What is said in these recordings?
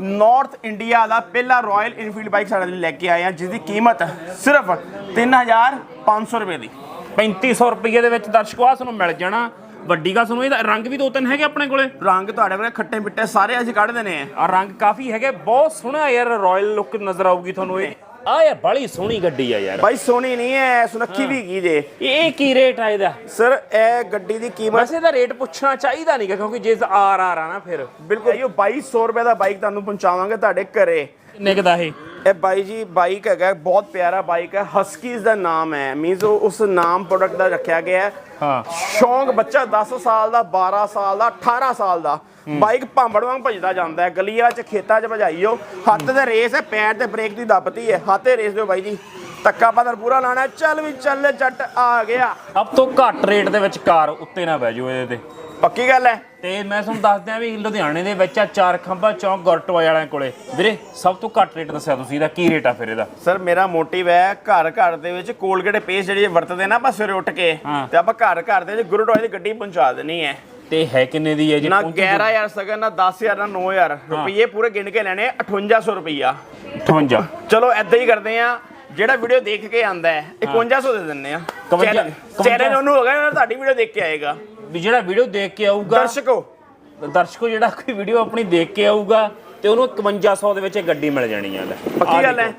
North India ਦਾ ਪਹਿਲਾ royal Enfield bike ਸਾਡੇ ਲਈ ਲੈ ਕੇ ਆਏ ਆ ਜਿਸ ਦੀ ਕੀਮਤ ਸਿਰਫ 3500 ਰੁਪਏ ਦੀ। 3500 ਰੁਪਏ ਦੇ ਵਿੱਚ ਦਰਸ਼ਕੋ ਆ ਤੁਹਾਨੂੰ ਮਿਲ ਜਾਣਾ। ਵੱਡੀ ਗੱਲ ਤੁਹਾਨੂੰ ਇਹਦਾ ਰੰਗ ਵੀ ਦੋ ਤਿੰਨ ਹੈਗੇ ਆਪਣੇ ਕੋਲੇ। ਰੰਗ ਤੁਹਾਡੇ ਕੋਲ ਖੱਟੇ ਮਿੱਟੇ ਸਾਰੇ ਅਸੀਂ ਕੱਢ ਦੇਣੇ ਆ। ਆ ਰੰਗ ਕਾਫੀ ਹੈਗੇ ਬਹੁਤ ਸੋਹਣਾ ਯਾਰ ਰਾਇਲ ਲੁੱਕ ਨਜ਼ਰ ਆਊਗੀ ਤੁਹਾਨੂੰ ਇਹ। ਆ ਯਾਰ ਬੜੀ ਸੋਹਣੀ ਗੱਡੀ ਆ ਯਾਰ। ਬਾਈ ਸੋਹਣੀ ਨਹੀਂ ਹੈ ਸੁਨੱਖੀ ਵੀ ਕੀ ਜੇ? ਇਹ ਕੀ ਰੇਟ ਆ ਇਹਦਾ? ਸਰ ਇਹ ਗੱਡੀ ਦੀ ਕੀਮਤ ਵੈਸੇ ਇਹਦਾ ਰੇਟ ਪੁੱਛਣਾ ਚਾਹੀਦਾ ਨਹੀਂ ਕਿਉਂਕਿ ਜੇ ਆਰ ਆਰ ਆ ਨਾ ਫਿਰ। ਬਿਲਕੁਲ। ਇਹ 2200 ਰੁਪਏ ਦਾ ਬਾਈਕ ਤੁਹਾਨੂੰ ਪਹੁੰਚਾਵਾਂਗੇ ਤੁਹਾਡੇ ਘਰੇ। ਕਿੰਨੇ ਕੁ ਦਾ ਇਹ? ਇਹ ਬਾਈ ਜੀ ਬਾਈਕ ਹੈਗਾ ਬਹੁਤ ਪਿਆਰਾ ਬਾਈਕ ਹੈ। ਹਸਕੀਜ਼ ਦਾ ਨਾਮ ਹੈ। ਮੀਨਸ ਉਸ ਨਾਮ ਪ੍ਰੋਡਕਟ ਦਾ ਰੱਖਿਆ ਗਿਆ ਹੈ। ਹਾਂ। ਸ਼ੌਂਕ ਬੱਚਾ 10 ਸਾਲ ਦਾ 12 ਸਾਲ ਦਾ 18 ਸਾਲ ਦਾ। ਬਾਈਕ ਭਾਂਬੜ ਵਾਂਗ ਭਜਦਾ ਜਾਂਦਾ ਹੈ। ਗਲੀਆਂ 'ਚ ਖੇਤਾਂ 'ਚ ਭਜਾਈਓ। ਹੱਥ ਤੇ ਰੇਸ ਹੈ ਪੈਰ ਤੇ ਬ੍ਰੇਕ ਦੀ ਦੱਬਤੀ ਹੈ। ਹੱਥ ਰੇਸ ਦਿਓ ਬਾਈ ਜੀ। ਤੱਕਾ ਪਦਰ ਪੂਰਾ ਲਾਣਾ। ਚੱਲ ਵੀ ਚੱਲ ਜੱਟ ਆ ਗਿਆ। ਸਭ ਤੋਂ ਘੱਟ ਰੇਟ ਦੇ ਵਿੱਚ ਕਾਰ ਉੱਤੇ ਨਾ ਬਹਿ ਜਾਓ ਇਹਦੇ ਤੇ। ਪੱਕੀ ਗੱਲ ਹੈ? ਤੇ ਮੈਂ ਤੁਹਾਨੂੰ ਦੱਸ ਦਿਆਂ ਵੀ ਲੁਧਿਆਣੇ ਦੇ ਵਿੱਚ ਆ ਚਾਰ ਖੰਭਾ ਚੌਂਕ ਗੁਰਟਵਾਏ ਵਾਲਿਆਂ ਕੋਲੇ। ਵੀਰੇ ਸਭ ਤੋਂ ਘੱਟ ਰੇਟ ਦੱਸਿਆ ਤੁਸੀਂ ਇਹਦਾ ਕੀ ਰੇਟ ਆ ਫਿਰ ਇਹਦਾ? ਸਰ ਮੇਰਾ ਮੋਟਿਵ ਹੈ ਘਰ ਘਰ ਦੇ ਵਿੱਚ ਕੋਲਗੇਟ ਪੇਸਟ ਜਿਹੜੀ ਵਰਤਦੇ ਨਾ ਆਪਾਂ ਸਵੇਰੇ ਉੱਠ ਕੇ ਹਾਂ। ਤੇ ਆਪਾਂ ਘਰ ਘਰ ਦੇ ਵਿੱਚ ਗੁਰੂ ਟੋਏ ਦੀ ਗੱਡੀ ਪਹੁੰਚਾ ਦੇਣੀ ਹੈ। ਤੇ ਹੈ ਕਿੰਨੇ ਦੀ ਹੈ ਜੀ? ਨਾ 11000 ਸਗਨ ਨਾ 10000 ਨਾ 9000 ਰੁਪਏ ਪੂਰੇ ਗਿਣ ਕੇ ਲੈਣੇ 5800 ਰੁਪਈਆ। 58 ਚਲੋ ਐਦਾਂ ਹੀ ਕਰਦੇ ਆ ਜਿਹੜਾ ਵੀਡੀਓ ਦੇਖ ਕੇ ਆਂਦਾ ਹੈ 5100 ਦੇ ਦਿੰਨੇ ਆ 51 ਚੈਲੰਜ ਉਹਨੂੰ ਹੋਗਾ ਜਿਹੜਾ ਤੁਹਾਡੀ ਵੀਡੀਓ ਦੇਖ ਕੇ ਆਏਗਾ। ਵੀ ਜਿਹੜਾ ਵੀਡੀਓ ਦੇਖ ਕੇ ਆਊਗਾ। ਦਰਸ਼ਕੋ। ਦਰਸ਼ਕੋ ਜਿਹੜਾ ਕੋਈ ਵੀਡੀਓ ਆਪਣੀ ਦੇਖ ਕੇ ਆਊਗਾ ਤੇ ਉਹਨੂੰ 5100 ਦੇ ਵਿੱਚ ਇਹ ਗੱਡੀ ਮਿਲ ਜਾਣੀ ਆ ਲੈ। ਪੱਕੀ ਗੱਲ ਹੈ?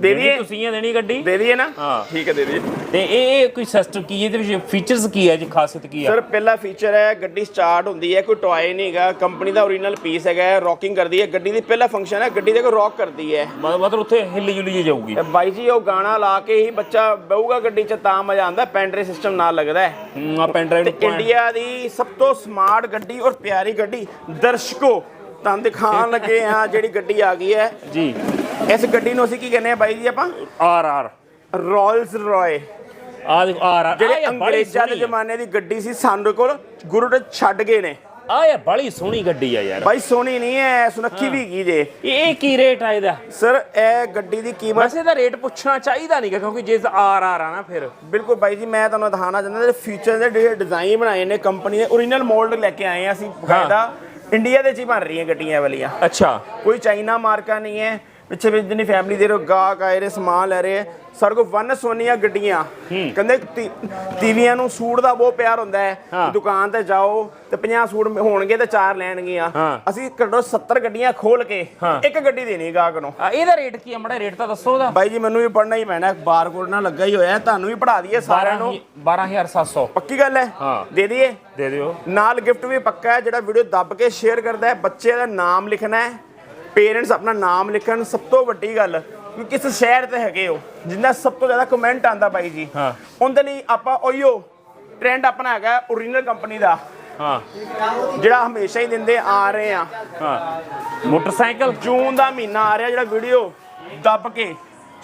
ਦੇ ਦੇਣੀ ਦਈਏ? ਤੁਸੀਂ ਇਹ ਦੇਣੀ ਗੱਡੀ। ਦੇ ਦਈਏ ਨਾ? ਹਾਂ। ਠੀਕ ਹੈ ਦੇ ਦਈਏ। ਤੇ ਇਹ ਇਹ ਕੋਈ ਸਿਸਟਮ ਕੀ ਹੈ? ਇਹਦੇ ਵਿੱਚ ਫੀਚਰਸ ਕੀ ਹੈ? ਜੀ ਖਾਸੀਅਤ ਕੀ ਹੈ? ਸਰ ਪਹਿਲਾ ਫੀਚਰ ਹੈ ਗੱਡੀ ਸਟਾਰਟ ਹੁੰਦੀ ਹੈ ਕੋਈ ਟੌਏ ਨਹੀਂ ਹੈਗਾ। ਕੰਪਨੀ ਦਾ ਓਰੀਜਨਲ ਪੀਸ ਹੈਗਾ ਰੌਕਿੰਗ ਕਰਦੀ ਹੈ। ਗੱਡੀ ਦੀ ਪਹਿਲਾ ਫੰਕਸ਼ਨ ਹੈ ਗੱਡੀ ਦੇ ਕੋ ਰੌਕ ਕਰਦੀ ਹੈ। ਮ- ਮਤਲਬ ਉੱਥੇ ਹਿੱਲੀ ਜੁਲੀ ਜਿਹੀ ਜਾਊਗੀ। ਬਾਈ ਜੀ ਉਹ ਗਾਣਾ ਲਾ ਕੇ ਹੀ ਬੱਚਾ ਬਹੂਗਾ ਗੱਡੀ 'ਚ ਤਾਂ ਮਜ਼ਾ ਆਉਂਦਾ। ਪੈਂਟਰੀ ਸਿਸਟਮ ਨਾਲ ਲੱਗਦਾ ਹੈ। ਆ ਪੈਨ ਡਰਾਈਵ ਤੇ ਇੰਡੀਆ ਦੀ ਸਭ ਤੋਂ ਸਮਾਰਟ ਗੱਡੀ ਔਰ ਪਿਆਰੀ ਗੱਡੀ ਦਰਸ਼ਕੋ। ਤੁਹਾਨੂੰ ਦਿਖਾਉਣ ਲੱਗੇ ਆ ਜਿਹੜੀ ਗੱਡੀ ਆ ਗਈ ਹੈ। ਜੀ। ਇਸ ਗੱਡੀ ਨੂੰ ਅਸੀਂ ਕੀ ਕਹਿੰਦੇ ਆ ਬਾਈ ਜੀ ਆਪਾਂ? R R. ਰੋਲਸ ਰॉय ਆ ਦੇਖੋ ਆਰ ਆਰ। ਜਿਹੜੇ ਅੰਗਰੇਜ਼ਾਂ ਦੇ ਜ਼ਮਾਨੇ ਦੀ ਗੱਡੀ ਸੀ ਸਾਡੇ ਕੋਲ ਗੁਰੂ ਨੇ ਛੱਡ ਗਏ ਨੇ। ਆ ਯਾਰ ਬੜੀ ਸੋਹਣੀ ਗੱਡੀ ਆ ਯਾਰ। ਬਾਈ ਸੋਹਣੀ ਨਹੀਂ ਹੈ ਸੁਨੱਖੀ ਵੀ ਕੀ ਜੇ। ਇਹ ਕੀ ਰੇਟ ਆ ਇਹਦਾ? ਸਰ ਇਹ ਗੱਡੀ ਦੀ ਕੀਮਤ ਵੈਸੇ ਇਹਦਾ ਰੇਟ ਪੁੱਛਣਾ ਚਾਹੀਦਾ ਨਹੀਂ ਕਿਉਂਕਿ ਜੇ ਆਰ ਆਰ ਆ ਨਾ ਫਿਰ। ਬਿਲਕੁਲ ਬਾਈ ਜੀ ਮੈਂ ਤੁਹਾਨੂੰ ਦਿਖਾਉਣਾ ਚਾਹੁੰਦਾ ਜਿਹੜੇ ਫੀਚਰ ਦੇ ਜਿਹੜੇ ਡਿਜ਼ਾਈਨ ਬਣਾਏ ਨੇ ਕੰਪਨੀ ਦੇ ਓਰੀਜਨਲ ਮੋਲਡ ਲੈ ਕੇ ਆਏ ਆ ਅਸੀਂ ਬਕਾਇਦਾ। ਇੰਡੀਆ ਦੇ ਚ ਹੀ ਬਣ ਰਹੀਆਂ ਗੱਡੀਆਂ ਵਾਲੀਆਂ। ਅੱਛਾ। ਕੋਈ ਚਾਈਨਾ ਮਾਰਕਾ ਨਹੀਂ ਹੈ ਪਿੱਛੇ ਵੀ ਜਿੰਨੀ ਫੈਮਿਲੀ ਦੇ ਰੋ ਗਾਹਕ ਆਏ ਰਹੇ ਸਮਾਨ ਲੈ ਰਹੇ ਸਰ ਕੋ ਵਨ ਸੋਨੀਆਂ ਗੱਡੀਆਂ। ਕਹਿੰਦੇ ਤੀ- ਤੀਵੀਆਂ ਨੂੰ ਸੂਟ ਦਾ ਬਹੁਤ ਪਿਆਰ ਹੁੰਦਾ ਹੈ। ਹਾਂ। ਦੁਕਾਨ ਤੇ ਜਾਓ ਤੇ 50 ਸੂਟ ਹੋਣਗੇ ਤੇ ਚਾਰ ਲੈਣਗੀਆਂ। ਹਾਂ। ਅਸੀਂ ਘੱਟੋ 70 ਗੱਡੀਆਂ ਖੋਲ ਕੇ ਹਾਂ। ਇੱਕ ਗੱਡੀ ਦੇਣੀ ਗਾਹਕ ਨੂੰ। ਆ ਇਹਦਾ ਰੇਟ ਕੀ ਆ ਮੜਾ ਰੇਟ ਤਾਂ ਦੱਸੋ ਉਹਦਾ। ਬਾਈ ਜੀ ਮੈਨੂੰ ਵੀ ਪੜਨਾ ਹੀ ਪੈਣਾ। ਬਾਰਕੋਡ ਨਾਲ ਲੱਗਾ ਹੀ ਹੋਇਆ। ਤੁਹਾਨੂੰ ਵੀ ਪੜਾ ਦਈਏ ਸਾਰਿਆਂ ਨੂੰ। 12700 ਪੱਕੀ ਗੱਲ ਹੈ? ਹਾਂ। ਦੇ ਦਈਏ? ਦੇ ਦਿਓ। ਨਾਲ ਗਿਫਟ ਵੀ ਪੱਕਾ ਹੈ। ਜਿਹੜਾ ਵੀਡੀਓ ਦੱਬ ਕੇ ਸ਼ੇਅਰ ਕਰਦਾ ਹੈ ਬੱਚੇ ਦਾ ਨਾਮ ਲਿਖਣਾ ਹੈ। ਪੇਰੈਂਟਸ ਆਪਣਾ ਨਾਮ ਲਿਖਣ ਸਭ ਤੋਂ ਵੱਡੀ ਗੱਲ ਕਿ ਕਿਸ ਸ਼ਹਿਰ ਤੇ ਹੈਗੇ ਹੋ ਜਿੰਨਾ ਸਭ ਤੋਂ ਜ਼ਿਆਦਾ ਕਮੈਂਟ ਆਂਦਾ ਬਾਈ ਜੀ। ਹਾਂ। ਉਹਦੇ ਲਈ ਆਪਾਂ ਉਹੀਓ ਟ੍ਰੈਂਡ ਆਪਣਾ ਹੈਗਾ ਓਰੀਜਨਲ ਕੰਪਨੀ ਦਾ ਹਾਂ। ਜਿਹੜਾ ਹਮੇਸ਼ਾ ਹੀ ਦਿੰਦੇ ਆ ਰਹੇ ਆ। ਹਾਂ। ਮੋਟਰਸਾਈਕਲ। ਜੂਨ ਦਾ ਮਹੀਨਾ ਆ ਰਿਹਾ ਜਿਹੜਾ ਵੀਡੀਓ ਦੱਬ ਕੇ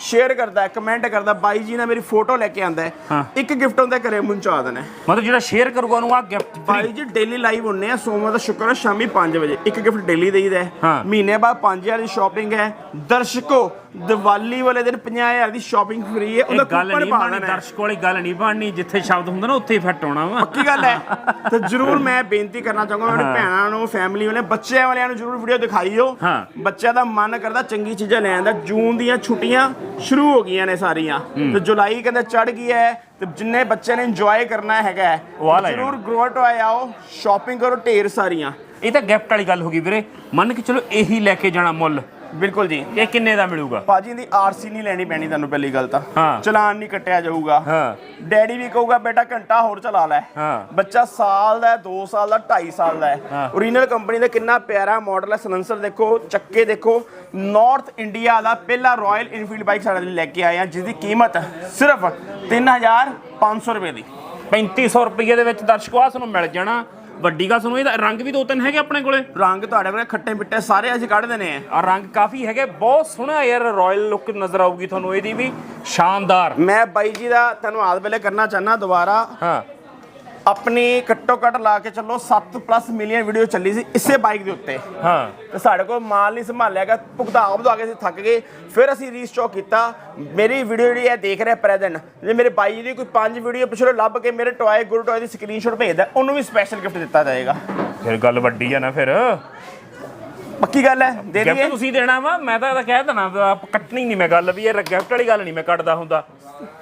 ਸ਼ੇਅਰ ਕਰਦਾ ਹੈ ਕਮੈਂਟ ਕਰਦਾ ਬਾਈ ਜੀ ਨੇ ਮੇਰੀ ਫੋਟੋ ਲੈ ਕੇ ਆਂਦਾ ਹੈ। ਇੱਕ ਗਿਫਟ ਹੁੰਦਾ ਘਰੇ ਦੇਣਾ ਹੈ। ਮਤਲਬ ਜਿਹੜਾ ਸ਼ੇਅਰ ਕਰੂਗਾ ਉਹਨੂੰ ਆ ਗਿਫਟ ਭਾਈ ਜੀ ਡੇਲੀ ਲਾਈਵ ਹੁੰਨੇ ਆ ਸੋਮਵਾਰ ਦਾ ਸ਼ੁੱਕਰ ਸ਼ਾਮੀ 5 ਵਜੇ ਇੱਕ ਗਿਫਟ ਡੇਲੀ ਦੇਈਦਾ ਹੈ ਹਾਂ। ਮਹੀਨੇ ਬਾਅਦ 5000 ਦੀ ਸ਼ਾਪਿੰਗ ਹੈ ਦਰਸ਼ਕੋ ਦੀਵਾਲੀ ਵਾਲੇ ਦਿਨ 50000 ਦੀ ਸ਼ਾਪਿੰਗ ਫ੍ਰੀ ਹੈ ਇਹ ਉਹਦਾ ਗੱਲ ਕੂਪਨ ਨਹੀਂ ਪਾ ਬਣਨੀ ਦੇਣਾ ਹੈ। ਦਰਸ਼ਕ ਵਾਲੀ ਗੱਲ ਨਹੀਂ ਬਣਨੀ ਜਿੱਥੇ ਸ਼ਬਦ ਹੁੰਦਾ ਨਾ ਉੱਥੇ ਹੀ ਫਿੱਟ ਹੋਣਾ ਵਾ ਕੀ ਗੱਲ ਹੈ ਤੇ ਜਰੂਰ ਮੈਂ ਬੇਨਤੀ ਕਰਨਾ ਚਾਹੂੰਗਾ ਹਾਂ। ਭੈਣਾਂ ਨੂੰ ਫੈਮਿਲੀ ਵਾਲੇ ਬੱਚਿਆਂ ਵਾਲਿਆਂ ਨੂੰ ਜਰੂਰ ਵੀਡੀਓ ਦਿਖਾਈਓ ਹਾਂ। ਬੱਚਿਆਂ ਦਾ ਮਨ ਕਰਦਾ ਚੰਗੀ ਚੀਜ਼ਾਂ ਲੈਣ ਦਾ ਜੂਨ ਦੀਆਂ ਛੁੱਟੀਆਂ ਸ਼ੁਰੂ ਹੋ ਗਈਆਂ ਨੇ ਸਾਰੀਆਂ। ਤੇ ਜੁਲਾਈ ਕਹਿੰਦੇ ਚੜ ਗਈ ਹੈ ਤੇ ਜਿੰਨੇ ਬੱਚੇ ਨੇ ਇੰਜੋਏ ਕਰਨਾ ਹੈਗਾ ਲੈ ਜਰੂਰ ਗਰੋਟ ਆਓ ਸ਼ਾਪਿੰਗ ਕਰੋ ਢੇਰ ਸਾਰੀਆਂ। ਇਹ ਤਾਂ ਗਿਫਟ ਵਾਲੀ ਗੱਲ ਹੋ ਗਈ ਵੀਰੇ। ਮੰਨ ਕੇ ਚਲੋ ਇਹੀ ਲੈ ਕੇ ਜਾਣਾ ਮੁੱਲ। ਬਿਲਕੁਲ ਜੀ। ਇਹ ਕਿੰਨੇ ਦਾ ਮਿਲੂਗਾ? ਭਾਜੀ ਦੀ ਆਰਸੀ ਨਹੀਂ ਲੈਣੀ ਪੈਣੀ ਤੁਹਾਨੂੰ ਪਹਿਲੀ ਗੱਲ ਤਾਂ। ਹਾਂ। ਚਲਾਨ ਨਹੀਂ ਕੱਟਿਆ ਜਾਊਗਾ। ਹਾਂ। ਡੈਡੀ ਵੀ ਕਹੂਗਾ ਬੇਟਾ ਘੰਟਾ ਹੋਰ ਚਲਾ ਲੈ। ਹਾਂ। ਬੱਚਾ ਸਾਲ ਦਾ 2 ਸਾਲ ਦਾ 2.5 ਸਾਲ ਦਾ ਹੈ। ਹਾਂ। ਓਰੀਜਨਲ ਕੰਪਨੀ ਦਾ ਕਿੰਨਾ ਪਿਆਰਾ ਮਾਡਲ ਹੈ ਸਲੈਂਸਰ ਦੇਖੋ ਚੱਕੇ ਦੇਖੋ। ਨਾਰਥ ਇੰਡੀਆ ਦਾ ਪਹਿਲਾ ਰਾਇਲ ਇਨਫੀਲਡ ਬਾਈਕ ਸਾਡੇ ਲਈ ਲੈ ਕੇ ਆਏ ਆ ਜਿਸ ਦੀ ਕੀਮਤ ਸਿਰਫ 3500 ਰੁਪਏ ਦੀ। 3500 ਰੁਪਏ ਦੇ ਵਿੱਚ ਦਰਸ਼ਕੋ ਆ ਤੁਹਾਨੂੰ ਮਿਲ ਜਾਣਾ। ਵੱਡੀ ਗੱਲ ਤੁਹਾਨੂੰ ਇਹਦਾ ਰੰਗ ਵੀ ਦੋ ਤਿੰਨ ਹੈਗੇ ਆਪਣੇ ਕੋਲੇ। ਰੰਗ ਤੁਹਾਡੇ ਕੋਲ ਖੱਟੇ ਮਿੱਟੇ ਸਾਰੇ ਅਸੀਂ ਕੱਢ ਦੇਣੇ ਆ। ਆ ਰੰਗ ਕਾਫੀ ਹੈਗੇ ਬਹੁਤ ਸੋਹਣਾ ਯਾਰ ਰਾਇਲ ਲੁੱਕ ਨਜ਼ਰ ਆਊਗੀ ਤੁਹਾਨੂੰ ਇਹਦੀ ਵੀ। ਸ਼ਾਨਦਾਰ। ਮੈਂ ਬਾਈ ਜੀ ਦਾ ਧੰਨਵਾਦ ਪਹਿਲੇ ਕਰਨਾ ਚਾਹਨਾ ਦੁਬਾਰਾ। ਹਾਂ। ਆਪਣੀ ਘੱਟੋ ਘੱਟ ਲਾ ਕੇ ਚੱਲੋ 7 ਪਲੱਸ ਮਿਲੀਅਨ ਵੀਡੀਓ ਚੱਲੀ ਸੀ ਇਸੇ ਬਾਈਕ ਦੇ ਉੱਤੇ। ਹਾਂ। ਤੇ ਸਾਡੇ ਕੋਲ ਮਾਲ ਨਹੀਂ ਸੰਭਾਲਿਆ ਗਿਆ ਭੁਗਤਾ ਭੁਗਤਾ ਕੇ ਅਸੀਂ ਥੱਕ ਗਏ। ਫਿਰ ਅਸੀਂ ਰੀਸਟਾਕ ਕੀਤਾ। ਮੇਰੀ ਵੀਡੀਓ ਜਿਹੜੀ ਹੈ ਦੇਖ ਰਿਹਾ ਪ੍ਰੈਜ਼ੈਂਟ ਜੇ ਮੇਰੇ ਬਾਈ ਜੀ ਦੀ ਕੋਈ ਪੰਜ ਵੀਡੀਓ ਪਿਛਲੇ ਲੱਭ ਕੇ ਮੇਰੇ ਟੌਏ ਗੁਰੂ ਟੌਏ ਦੀ ਸਕਰੀਨਸ਼ਾਟ ਭੇਜਦਾ ਉਹਨੂੰ ਵੀ ਸਪੈਸ਼ਲ ਗਿਫਟ ਦਿੱਤਾ ਜਾਏਗਾ। ਫਿਰ ਗੱਲ ਵੱਡੀ ਆ ਨਾ ਫਿਰ। ਪੱਕੀ ਗੱਲ ਹੈ ਦੇ ਗਿਫਟ ਦਈਏ। ਤੁਸੀਂ ਦੇਣਾ ਵਾ ਮੈਂ ਤਾਂ ਇਹਦਾ ਕਹਿ ਦੇਣਾ ਵੀ ਆਪ ਕੱਟਣੀ ਨਹੀਂ ਮੈਂ ਗੱਲ ਵੀ ਇਹ ਗਿਫਟ ਵਾਲੀ ਗੱਲ ਨਹੀਂ ਮੈਂ ਕੱਟਦਾ ਹੁੰਦਾ।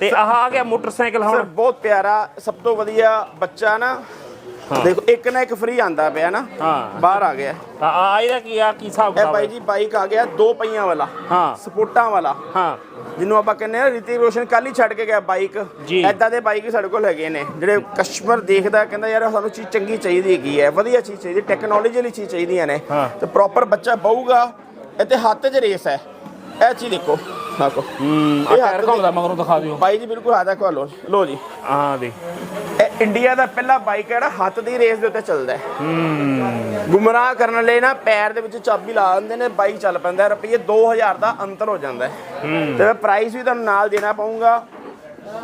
ਤੇ ਆਹ ਆ ਗਿਆ ਮੋਟਰਸਾਈਕਲ ਸਰ ਹੁਣ ਬਹੁਤ ਪਿਆਰਾ ਸਭ ਤੋਂ ਵਧੀਆ ਬੱਚਾ ਨਾ ਦੇਖੋ ਇੱਕ ਨਾ ਇੱਕ ਫ੍ਰੀ ਆਂਦਾ ਪਿਆ ਨਾ ਹਾਂ। ਬਾਹਰ ਆ ਗਿਆ। ਆ ਆ ਇਹਦਾ ਕੀ ਆ ਕੀ ਹਿਸਾਬ ਇਹ ਕਿਤਾਬ ਹੈ? ਜੀ ਬਾਈਕ ਆ ਗਿਆ ਦੋ ਪਹੀਆਂ ਵਾਲਾ ਹਾਂ। ਸਪੋਰਟਾਂ ਵਾਲਾ। ਹਾਂ। ਜਿਹਨੂੰ ਆਪਾਂ ਕਹਿੰਦੇ ਆ ਰਿਤਿਕ ਰੋਸ਼ਨ ਕੱਲ ਹੀ ਛੱਡ ਕੇ ਗਿਆ ਬਾਈਕ ਜੀ। ਐਦਾਂ ਦੇ ਬਾਈਕ ਸਾਡੇ ਕੋਲ ਹੈਗੇ ਨੇ। ਜਿਹੜੇ ਕਸਟਮਰ ਦੇਖਦਾ ਕਹਿੰਦਾ ਯਾਰ ਸਾਨੂੰ ਚੀਜ਼ ਚੰਗੀ ਚਾਹੀਦੀ ਹੈਗੀ ਹੈ ਵਧੀਆ ਚੀਜ਼ ਚਾਹੀਦੀ ਟੈਕਨੋਲੋਜੀ ਵਾਲੀ ਚੀਜ਼ ਚਾਹੀਦੀਆਂ ਨੇ। ਹਾਂ। ਤੇ ਪ੍ਰੋਪਰ ਬੱਚਾ ਬਹੂਗਾ ਤੇ ਹੱਥ 'ਚ ਰੇਸ ਹੈ। ਇਹ ਚੀਜ਼ ਦੇਖੋ ਦੇਖੋ। ਹੂੰ ਇਹ ਆ ਹੱਥ ਘੁੰਮਦਾ ਮਗਰੋਂ ਦਿਖਾ ਦਿਓ। ਬਾਈ ਜੀ ਬਿਲਕੁਲ ਖਵਾ ਲਓ ਲੋ ਜੀ। ਹਾਂ ਦੇ ਇੰਡੀਆ ਦਾ ਪਹਿਲਾ ਬਾਈਕ ਹੈ ਜਿਹੜਾ ਹੱਥ ਦੀ ਰੇਸ ਦੇ ਉੱਤੇ ਚੱਲਦਾ ਹੈ। ਹੂੰ। ਗੁੰਮਰਾਹ ਕਰਨ ਲਈ ਨਾ ਪੈਰ ਦੇ ਵਿੱਚ ਚਾਬੀ ਲਾ ਦਿੰਦੇ ਨੇ ਬਾਈਕ ਚੱਲ ਪੈਂਦਾ ਰੁਪਈਏ 2000 ਦਾ ਅੰਤਰ ਹੋ ਜਾਂਦਾ ਹੈ। ਤੇ ਮੈਂ ਪ੍ਰਾਈਸ ਵੀ ਤੁਹਾਨੂੰ ਨਾਲ ਦੇਣਾ ਪਊਗਾ।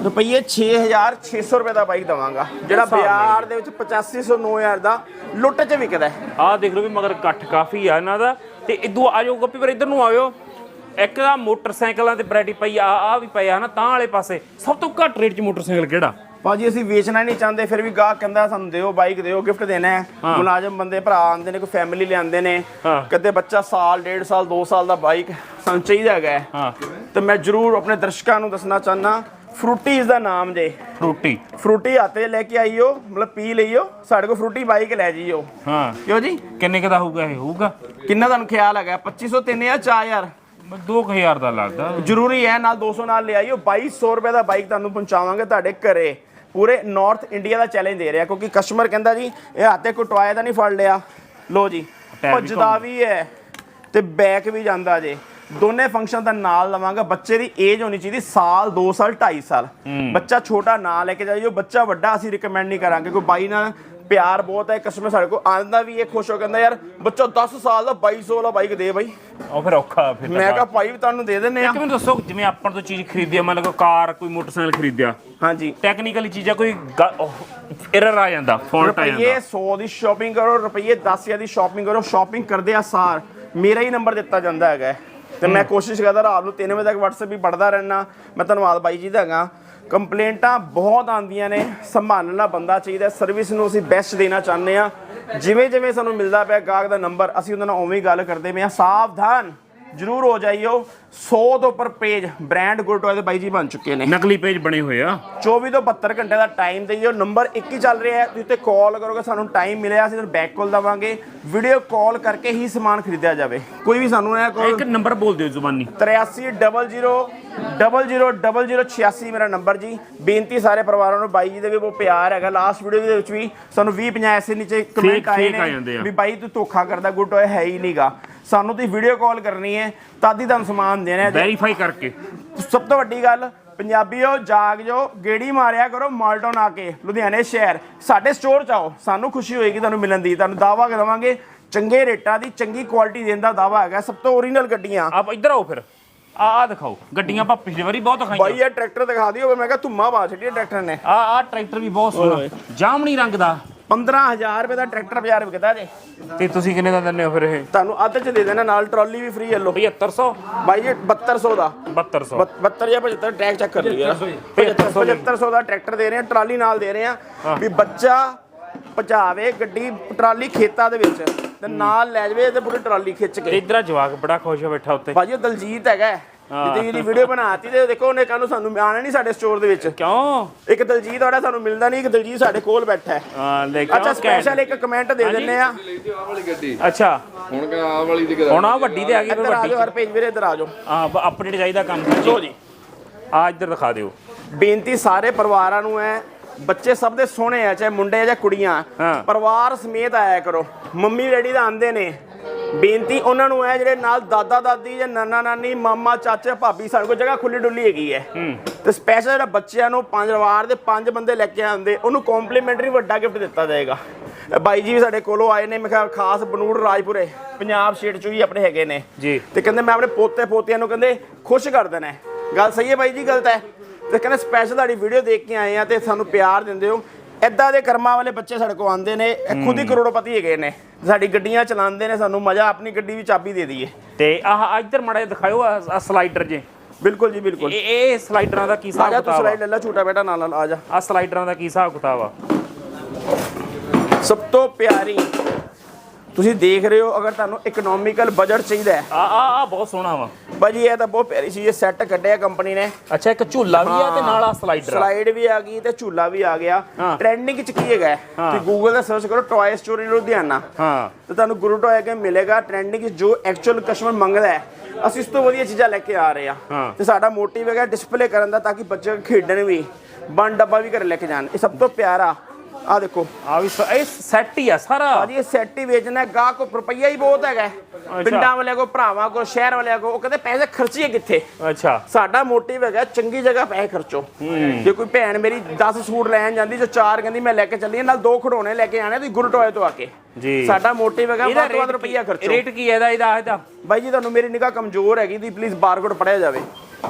ਰੁਪਈਏ 6600 ਰੁਪਏ ਦਾ ਬਾਈਕ ਦਵਾਂਗਾ ਜਿਹੜਾ ਬਾਜ਼ਾਰ ਦੇ ਵਿੱਚ 8500 9000 ਦਾ ਲੁੱਟ 'ਚ ਵਿਕਦਾ ਹੈ। ਆਹ ਦੇਖ ਲਓ ਵੀ ਮਗਰ ਇਕੱਠ ਕਾਫੀ ਆ ਇਹਨਾਂ ਦਾ। ਤੇ ਇਦੋਂ ਆਜੋ ਗੱਪੀ ਪਰ ਇੱਧਰ ਨੂੰ ਆਇਓ। ਇੱਕ ਦਾ ਮੋਟਰਸਾਈਕਲਾਂ ਤੇ ਵੈਰਾਈਟੀ ਪਈ ਆ ਆ ਵੀ ਪਈ ਆ ਨਾ ਤਾਂ ਵਾਲੇ ਪਾਸੇ। ਸਭ ਤੋਂ ਘੱਟ ਰੇਟ 'ਚ ਮੋਟਰਸਾਈਕਲ ਕਿਹੜਾ? ਭਾਜੀ ਅਸੀਂ ਵੇਚਣਾ ਨਹੀਂ ਚਾਹੁੰਦੇ ਫਿਰ ਵੀ ਗਾਹਕ ਕਹਿੰਦਾ ਸਾਨੂੰ ਦਿਓ ਬਾਈਕ ਦਿਓ ਗਿਫਟ ਦੇਣਾ ਹੈ। ਮੁਲਾਜ਼ਮ ਬੰਦੇ ਭਰਾ ਆਉਂਦੇ ਨੇ ਕੋਈ ਫੈਮਿਲੀ ਲਿਆਉਂਦੇ ਨੇ। ਕਦੇ ਬੱਚਾ ਸਾਲ ਡੇਢ ਸਾਲ 2 ਸਾਲ ਦਾ ਬਾਈਕ ਸਾਨੂੰ ਚਾਹੀਦਾ ਹੈਗਾ ਤੇ ਮੈਂ ਜਰੂਰ ਆਪਣੇ ਦਰਸ਼ਕਾਂ ਨੂੰ ਦੱਸਣਾ ਚਾਹਨਾ ਫਰੂਟੀਜ਼ ਦਾ ਨਾਮ ਜੇ। ਫਰੂਟੀ ਫਰੂਟੀ ਹੱਥੇ ਲੈ ਕੇ ਆਈਓ ਮਤਲਬ ਪੀ ਲਈਓ ਸਾਡੇ ਕੋਲ ਫਰੂਟੀ ਬਾਈਕ ਲੈ ਜਾਈਓ। ਹਾਂ। ਕਿਉਂ ਜੀ? ਕਿੰਨੇ ਕੁ ਦਾ ਹੋਊਗਾ ਇਹ? ਹੋਊਗਾ? ਕਿੰਨਾ ਤੁਹਾਨੂੰ ਖਿਆਲ ਹੈਗਾ? 2500 ਤਿੰਨ ਜਾਂ 4000 2000 ਦਾ ਲੱਗਦਾ। ਜ਼ਰੂਰੀ ਹੈ ਨਾਲ 200 ਨਾਲ ਲੈ ਆਈਓ 2200 ਰੁਪਏ ਦਾ ਬਾਈਕ ਤੁਹਾਨੂੰ ਪਹੁੰਚਾਵਾਂਗੇ ਤੁਹਾਡੇ ਘਰੇ। ਪੂਰੇ ਨਾਰਥ ਇੰਡੀਆ ਦਾ ਚੈਲੰਜ ਦੇ ਰਿਹਾ ਕਿਉਂਕਿ ਕਸਟਮਰ ਕਹਿੰਦਾ ਜੀ ਇਹ ਹੱਥੇ ਕਟਵਾਇਆ ਤਾਂ ਨਹੀਂ ਫੜ ਲਿਆ। ਲੋ ਜੀ ਭੱਜਦਾ ਵੀ ਹੈ ਤੇ ਬੈਕ ਵੀ ਜਾਂਦਾ ਜੇ। ਦੋਨੇ ਫੰਕਸ਼ਨ ਦਾ ਨਾਲ ਲਵਾਂਗਾ। ਬੱਚੇ ਦੀ ਏਜ ਹੋਣੀ ਚਾਹੀਦੀ ਸਾਲ 2 ਸਾਲ 2.5 ਸਾਲ। ਬੱਚਾ ਛੋਟਾ ਨਾ ਲੈ ਕੇ ਜਾਈਓ ਬੱਚਾ ਵੱਡਾ ਅਸੀਂ ਰਿਕਮੈਂਡ ਨਹੀਂ ਕਰਾਂਗੇ। ਕੋਈ ਬਾਈ ਨਾਲ ਪਿਆਰ ਬਹੁਤ ਹੈ ਕਸਟਮਰ ਸਾਡੇ ਕੋਲ ਆਂਦਾ ਵੀ ਇਹ ਖੁਸ਼ ਹੋ ਕਹਿੰਦਾ ਯਾਰ ਬੱਚਾ 10 ਸਾਲ ਦਾ 2200 ਵਾਲਾ ਬਾਈਕ ਦੇ ਬਾਈ। ਉਹ ਫਿਰ ਔਖਾ ਫਿਰ ਮੈਂ ਕਿਹਾ ਭਾਈ ਤੁਹਾਨੂੰ ਦੇ ਦਿੰਨੇ ਆ ਇੱਕ ਮੈਨੂੰ ਦੱਸੋ ਜਿਵੇਂ ਆਪਾਂ ਤੋਂ ਚੀਜ਼ ਖਰੀਦੀ ਆ ਮੰਨ ਲਓ ਕਾਰ ਕੋਈ ਮੋਟਰਸਾਈਕਲ ਖਰੀਦਿਆ ਹਾਂਜੀ। ਟੈਕਨੀਕਲੀ ਚੀਜ਼ਾਂ ਕੋਈ ਐਰਰ ਆ ਜਾਂਦਾ ਫਾਲਟ ਆ ਜਾਂਦਾ। 100 ਦੀ ਸ਼ਾਪਿੰਗ ਕਰੋ ਰੁਪਈਏ 10000 ਦੀ ਸ਼ਾਪਿੰਗ ਕਰੋ ਸ਼ਾਪਿੰਗ ਕਰਦੇ ਆ ਸਾਰ। ਮੇਰਾ ਹੀ ਨੰਬਰ ਦਿੱਤਾ ਜਾਂਦਾ ਹੈਗਾ। ਤੇ ਮੈਂ ਕੋਸ਼ਿਸ਼ ਕਰਦਾ ਰਾਤ ਨੂੰ 3 ਵਜੇ ਤੱਕ WhatsApp ਵੀ ਪੜਦਾ ਰਹਿਣਾ ਮੈਂ ਧੰਨਵਾਦ ਬਾਈ ਜੀ ਦਾ ਹੈਗਾ। ਕੰਪਲੇਂਟਾਂ ਬਹੁਤ ਆਉਂਦੀਆਂ ਨੇ, ਸੰਭਾਲਣਾ ਵਾਲਾ ਬੰਦਾ ਚਾਹੀਦਾ, ਸਰਵਿਸ ਨੂੰ ਅਸੀਂ ਬੈਸਟ ਦੇਣਾ ਚਾਹੁੰਦੇ ਆ ਜਿਵੇਂ ਜਿਵੇਂ ਸਾਨੂੰ ਮਿਲਦਾ ਪਿਆ ਗਾਹਕ ਦਾ ਨੰਬਰ ਅਸੀਂ ਉਹਨਾਂ ਨਾਲ ਉਵੇਂ ਹੀ ਗੱਲ ਕਰਦੇ ਪਏ ਆ ਸਾਵਧਾਨ ਜਰੂਰ ਹੋ ਜਾਈਓ। 100 ਤੋਂ ਉੱਪਰ ਪੇਜ ਬ੍ਰਾਂਡ ਗੁੱਡ ਟੋਏ ਦੇ ਬਾਈ ਜੀ ਬਣ ਚੁੱਕੇ ਨੇ। ਨਕਲੀ ਪੇਜ ਬਣੇ ਹੋਏ ਆ। 24 ਤੋਂ 72 ਘੰਟੇ ਦਾ ਟਾਈਮ ਦੇਈਓ ਨੰਬਰ ਇੱਕ ਹੀ ਚੱਲ ਰਿਹਾ ਹੈ। ਤੁਸੀਂ ਤੇ ਕਾਲ ਕਰੋਗੇ ਸਾਨੂੰ ਟਾਈਮ ਮਿਲਿਆ ਅਸੀਂ ਤੁਹਾਨੂੰ ਬੈਕ ਕਾਲ ਦਵਾਂਗੇ। ਵੀਡੀਓ ਕਾਲ ਕਰਕੇ ਹੀ ਸਮਾਨ ਖਰੀਦਿਆ ਜਾਵੇ। ਕੋਈ ਵੀ ਸਾਨੂੰ ਇਹ ਕਾਲ ਇੱਕ ਨੰਬਰ ਬੋਲ ਦਿਓ ਜ਼ੁਬਾਨੀ। 8300000086 ਮੇਰਾ ਨੰਬਰ ਜੀ। ਬੇਨਤੀ ਸਾਰੇ ਪਰਿਵਾਰਾਂ ਨੂੰ ਬਾਈ ਜੀ ਦੇ ਵੀ ਬਹੁਤ ਪਿਆਰ ਹੈਗਾ। ਲਾਸਟ ਵੀਡੀਓ ਦੇ ਵਿੱਚ ਵੀ ਸਾਨੂੰ 20 50 ਐਸੇ ਨੀਚੇ ਕਮੈਂਟ ਆਏ ਨੇ। ਵੀ ਬਾਈ ਤੂੰ ਧੋਖਾ ਕਰਦਾ ਗੁੱਡ ਹੋਏ ਹੈ ਹੀ ਨਹੀਂਗਾ ਸਾਨੂੰ ਤੁਸੀਂ ਵੀਡੀਓ ਕਾਲ ਕਰਨੀ ਹੈ ਤਦ ਹੀ ਤੁਹਾਨੂੰ ਸਮਾਨ ਦੇਣਾ ਹੈ। ਵੈਰੀਫਾਈ ਕਰਕੇ। ਸਭ ਤੋਂ ਵੱਡੀ ਗੱਲ ਪੰਜਾਬੀਓ ਜਾਗ ਜੋ ਗੇੜੀ ਮਾਰਿਆ ਕਰੋ ਮਾਲਟਨ ਆ ਕੇ ਲੁਧਿਆਣੇ ਸ਼ਹਿਰ। ਸਾਡੇ ਸਟੋਰ ਚ ਆਓ ਸਾਨੂੰ ਖੁਸ਼ੀ ਹੋਏਗੀ ਤੁਹਾਨੂੰ ਮਿਲਣ ਦੀ। ਤੁਹਾਨੂੰ ਦਾਵਾ ਕਰਾਵਾਂਗੇ ਚੰਗੇ ਰੇਟਾਂ ਦੀ ਚੰਗੀ ਕੁਆਲਿਟੀ ਦੇਣ ਦਾ ਦਾਵਾ ਹੈਗਾ। ਸਭ ਤੋਂ ਓਰੀਜਨਲ ਗੱਡੀਆਂ। ਆਪ ਇੱਧਰ ਆਓ ਫਿਰ। ਆ ਆ ਦਿਖਾਓ। ਗੱਡੀਆਂ ਆਪਾਂ ਪਿਛਲੀ ਵਾਰੀ ਬਹੁਤ ਬਾਈ ਦਿਖਾਈਆਂ ਇਹ ਟਰੈਕਟਰ ਦਿਖਾ ਦਿਓ ਮੈਂ ਕਿਹਾ ਧੁੰਮਾ ਪਾ ਛੱਡੀ ਟਰੈਕਟਰ ਨੇ। ਆ ਆ ਟਰੈਕਟਰ ਵੀ ਬਹੁਤ ਸੋਹਣਾ। ਜਾਮਣੀ ਰੰਗ ਦਾ। 15000 ਰੁਪਏ ਦਾ ਟਰੈਕਟਰ ਬਾਜ਼ਾਰ ਵਿਕਦਾ ਜੇ। ਤੇ ਤੁਸੀਂ ਕਿੰਨੇ ਦਾ ਦਿੰਦੇ ਹੋ ਫਿਰ ਇਹ? ਤੁਹਾਨੂੰ ਅੱਧ ਚ ਦੇ ਦੇਣਾ ਨਾਲ ਟਰਾਲੀ ਵੀ ਫ੍ਰੀ ਲਓ। 7500 ਬਾਈ ਜੀ 7200 ਦਾ। 7200 72 ਜਾਂ 75 ਟਰੈਕ ਚੈੱਕ ਕਰ ਲਿਓ 7500 ਦਾ ਟਰੈਕਟਰ ਦੇ ਰਹੇ ਆ ਟਰਾਲੀ ਨਾਲ ਦੇ ਰਹੇ ਆ ਵੀ ਬੱਚਾ ਭਜਾਵੇ ਗੱਡੀ ਟਰਾਲੀ ਖੇਤਾਂ ਦੇ ਵਿੱਚ। ਤੇ ਨਾਲ ਲੈ ਜਾਵੇ ਤੇ ਪੂਰੀ ਟਰਾਲੀ ਖਿੱਚ ਕੇ। ਇਧਰ ਜਵਾਕ ਬੜਾ ਖੁਸ਼ ਹੋ ਬੈਠਾ ਉੱਤੇ। ਭਾਜੀ ਦਲਜੀਤ ਹੈਗਾ। ਜਿੱਤੇ ਇਹਦੀ ਵੀਡੀਓ ਬਣਾਤੀ ਤੇ ਦੇਖੋ ਉਹਨੇ ਕੱਲ ਨੂੰ ਸਾਨੂੰ ਆਣਾ ਨਹੀਂ ਸਾਡੇ ਸਟੋਰ ਦੇ ਵਿੱਚ। ਕਿਉਂ? ਇੱਕ ਦਲਜੀਤ ਵਾਲਾ ਸਾਨੂੰ ਮਿਲਦਾ ਨਹੀਂ ਇੱਕ ਦਲਜੀਤ ਸਾਡੇ ਕੋਲ ਬੈਠਾ ਹੈ। ਆ ਲੈ ਕੇ ਅੱਛਾ ਸਪੈਸ਼ਲ ਇੱਕ ਕਮੈਂਟ ਦੇ ਦਿੰਨੇ ਆ ਆਹ ਵਾਲੀ ਗੱਡੀ। ਅੱਛਾ। ਹੁਣ ਕਾ ਆਹ ਵਾਲੀ ਦੀ ਹੁਣ ਆ ਵੱਡੀ ਤੇ ਆ ਗਈ ਇੱਧਰ ਆ ਜਾਓ ਹਰ ਪੇਜ ਵੀਰੇ ਇੱਧਰ ਆ ਜਾਓ। ਆ ਅਪਡੇਟ ਚਾਹੀਦਾ ਕੰਮ ਲੋ ਜੀ। ਆ ਇੱਧਰ ਦਿਖਾ ਦਿਓ। ਬੇਨਤੀ ਸਾਰੇ ਪਰਿਵਾਰਾਂ ਨੂੰ ਹੈ ਬੱਚੇ ਸਭ ਦੇ ਸੋਹਣੇ ਆ ਚਾਹੇ ਮੁੰਡੇ ਆ ਜਾਂ ਕੁੜੀਆਂ। ਹਾਂ। ਪਰਿਵਾਰ ਸਮੇਤ ਆਇਆ ਕਰੋ। ਮੰਮੀ ਡੈਡੀ ਤਾਂ ਆਂਦੇ ਨੇ। ਬੇਨਤੀ ਉਹਨਾਂ ਨੂੰ ਹੈ ਜਿਹੜੇ ਨਾਲ ਦਾਦਾ ਦਾਦੀ ਜਾਂ ਨਾਨਾ ਨਾਨੀ ਮਾਮਾ ਚਾਚਾ ਭਾਬੀ ਸਾਡੇ ਕੋਲ ਜਗ੍ਹਾ ਖੁੱਲੀ ਡੁੱਲੀ ਹੈਗੀ ਹੈ। ਤੇ ਸਪੈਸ਼ਲ ਜਿਹੜਾ ਬੱਚਿਆਂ ਨੂੰ ਪੰਜ ਪਰਿਵਾਰ ਦੇ ਪੰਜ ਬੰਦੇ ਲੈ ਕੇ ਆਉਂਦੇ ਉਹਨੂੰ ਕੰਪਲੀਮੈਂਟਰੀ ਵੱਡਾ ਗਿਫਟ ਦਿੱਤਾ ਜਾਏਗਾ। ਬਾਈ ਜੀ ਵੀ ਸਾਡੇ ਕੋਲੋਂ ਆਏ ਨੇ ਮੈਂ ਕਿਹਾ ਖਾਸ ਬਨੂੜ ਰਾਜਪੁਰੇ ਪੰਜਾਬ ਸਟੇਟ ਚੋਂ ਹੀ ਆਪਣੇ ਹੈਗੇ ਨੇ। ਜੀ। ਤੇ ਕਹਿੰਦੇ ਮੈਂ ਆਪਣੇ ਪੋਤੇ ਪੋਤਿਆਂ ਨੂੰ ਕਹਿੰਦੇ ਖੁਸ਼ ਕਰ ਦੇਣਾ। ਗੱਲ ਸਹੀ ਹੈ ਬਾਈ ਜੀ ਗਲਤ ਹੈ। ਤੇ ਕਹਿੰਦੇ ਸਪੈਸ਼ਲ ਤੁਹਾਡੀ ਵੀਡੀਓ ਦੇਖ ਕੇ ਆਏ ਆ ਤੇ ਸਾਨੂੰ ਪਿਆਰ ਦਿੰਦੇ ਹੋ। ਐਦਾਂ ਦੇ ਕਰਮਾਂ ਵਾਲੇ ਬੱਚੇ ਸਾਡੇ ਕੋਲ ਆਉਂਦੇ ਨੇ ਇਹ ਖੁਦ ਹੀ ਕਰੋੜਪਤੀ ਹੈਗੇ ਨੇ। ਸਾਡੀ ਗੱਡੀਆਂ ਚਲਾਉਂਦੇ ਨੇ ਸਾਨੂੰ ਮਜ਼ਾ ਆਪਣੀ ਗੱਡੀ ਵੀ ਚਾਬੀ ਦੇ ਦਈਏ। ਤੇ ਆਹ ਇੱਧਰ ਮੜਾ ਦਿਖਾਓ ਆ ਸਲਾਈਡਰ ਜੇ। ਬਿਲਕੁਲ ਜੀ ਬਿਲਕੁਲ। ਇਹ ਇਹ ਸਲਾਈਡਰਾਂ ਦਾ ਕੀ ਆ ਹਿਸਾਬ ਜਾ ਤੂੰ ਸਲਾਈਡ ਲੈ ਲੈ ਛੋਟਾ ਬੇਟਾ ਨਾਲ ਨਾਲ ਆ ਜਾ। ਆ ਸਲਾਈਡਰਾਂ ਦਾ ਕੀ ਹਿਸਾਬ ਕਿਤਾਬ ਆ? ਸਭ ਤੋਂ ਪਿਆਰੀ ਤੁਸੀਂ ਦੇਖ ਰਹੇ ਹੋ ਅਗਰ ਤੁਹਾਨੂੰ ਇਕਨੋਮਿਕਲ ਬਜਟ ਚਾਹੀਦਾ ਹੈ। ਆ ਆ ਆ ਬਹੁਤ ਸੋਹਣਾ ਵਾ। ਭਾਜੀ ਇਹ ਤਾਂ ਬਹੁਤ ਪਿਆਰੀ ਚੀਜ਼ ਹੈ ਸੈੱਟ ਕੱਢਿਆ ਕੰਪਨੀ ਨੇ। ਅੱਛਾ ਇੱਕ ਝੂਲਾ ਵੀ ਆ ਤੇ ਨਾਲ ਆ ਸਲਾਈਡਰ ਸਲਾਈਡ ਵੀ ਆ ਗਈ ਤੇ ਝੂਲਾ ਵੀ ਆ ਗਿਆ। ਟ੍ਰੈਂਡਿੰਗ ਚ ਕੀ ਹੈਗਾ? ਤੁਸੀਂ ਗੂਗਲ ਤੇ ਸਰਚ ਕਰੋ ਟੌਏ ਸਟੋਰੀ ਲੁਧਿਆਣਾ ਹਾਂ। ਤੇ ਤੁਹਾਨੂੰ ਗੁਰੂ ਟੌਏ ਕੇ ਮਿਲੇਗਾ ਟ੍ਰੈਂਡਿੰਗ ਜੋ ਐਕਚੁਅਲ ਕਸਟਮਰ ਮੰਗਦਾ ਹੈ। ਅਸੀਂ ਇਸ ਤੋਂ ਵਧੀਆ ਚੀਜ਼ਾਂ ਲੈ ਕੇ ਆ ਰਹੇ। ਹਾਂ। ਤੇ ਸਾਡਾ ਮੋਟਿਵ ਹੈਗਾ ਡਿਸਪਲੇ ਕਰਨ ਦਾ ਤਾਂ ਕਿ ਬੱਚੇ ਖੇਡਣ ਵੀ। ਬਨ ਡੱਬਾ ਵੀ ਘਰ ਲੈ ਕੇ ਜਾਣ। ਇਹ ਸਭ ਤੋਂ ਪਿਆਰਾ ਆ ਦੇਖੋ। ਆ ਵੀ ਸ- ਇਹ ਸੈੱਟ ਹੀ ਆ ਸਾਰਾ। ਭਾਜੀ ਇਹ ਸੈੱਟ ਹੀ ਵੇਚਣਾ ਗਾਹਕ ਕੋ ਰੁਪਈਆ ਹੀ ਬਹੁਤ ਹੈਗਾ। ਹੈ। ਪਿੰਡਾਂ ਵਾਲਿਆਂ ਕੋ ਭਰਾਵਾਂ ਕੋ ਸ਼ਹਿਰ ਵਾਲਿਆਂ ਕੋ ਉਹ ਕਹਿੰਦੇ ਪੈਸੇ ਖਰਚੀਏ ਕਿੱਥੇ? ਅੱਛਾ। ਸਾਡਾ ਮੋਟਿਵ ਹੈਗਾ ਚੰਗੀ ਜਗ੍ਹਾ ਪੈਸੇ ਖਰਚੋ। ਜੇ ਕੋਈ ਭੈਣ ਮੇਰੀ 10 ਸੂਟ ਲੈਣ ਜਾਂਦੀ ਜੋ ਚਾਰ ਕਹਿੰਦੀ ਮੈਂ ਲੈ ਕੇ ਚੱਲੀ ਹਾਂ, ਨਾਲ ਦੋ ਖਿਡੌਣੇ ਲੈ ਕੇ ਆਣੇ ਤੁਸੀਂ ਗੁਰੂ ਟੋਏ ਤੋਂ ਆ ਕੇ। ਜੀ। ਸਾਡਾ ਮੋਟਿਵ ਹੈਗਾ ਵੱਧ ਤੋਂ ਵੱਧ ਰੁਪਈਆ ਖਰਚੋ। ਰੇਟ ਕੀ ਹੈ ਇਹਦਾ ਇਹਦਾ ਇਹਦਾ? ਬਾਈ ਜੀ ਤੁਹਾਨੂੰ ਮੇਰੀ ਨਿਗਾਹ ਕਮਜ਼ੋਰ ਹੈਗੀ ਦੀ ਪਲੀਜ਼ ਬਾਰਕੋਡ ਪੜਿਆ ਜਾਵੇ।